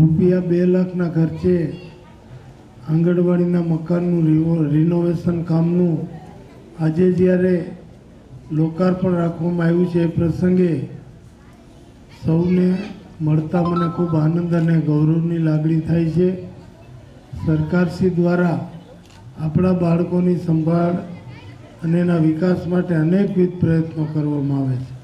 રૂપિયા બે લાખના ખર્ચે આંગણવાડીના મકાનનું રિવો- રિનોવેશન કામનું આજે જ્યારે લોકાર્પણ રાખવામાં આવ્યું છે એ પ્રસંગે સૌને મળતા મને ખૂબ આનંદ અને ગૌરવની લાગણી થાય છે. સરકારશ્રી દ્વારા આપણા બાળકોની સંભાળ અને એના વિકાસ માટે અનેકવિધ પ્રયત્નો કરવામાં આવે છે.